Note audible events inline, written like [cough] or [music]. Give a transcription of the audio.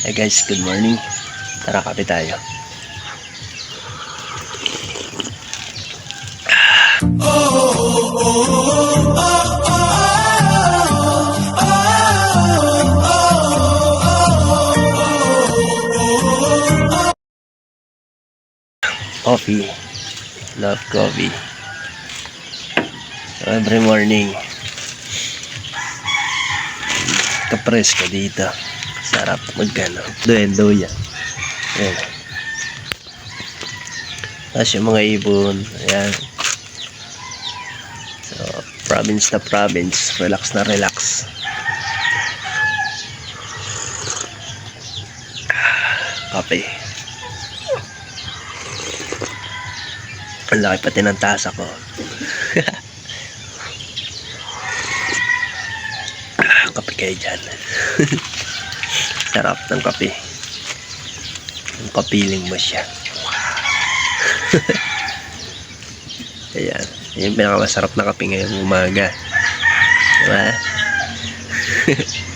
Hey guys, good morning. Tara, kape tayo. Coffee. Love coffee. Every morning, ka dito. Sarap magkano. Duendo yan. Ayan. Tapos yung mga ibon. Ayan. So, province na province. Relax na relax. Kape. Ang laki pati ng tasa ko. [laughs] Kape kayo dyan. [laughs] Sarap ng kape. Ang kapiling mo siya. [laughs] Ayan. Yan yung pinakamasarap na kape ngayong umaga. Diba? [laughs]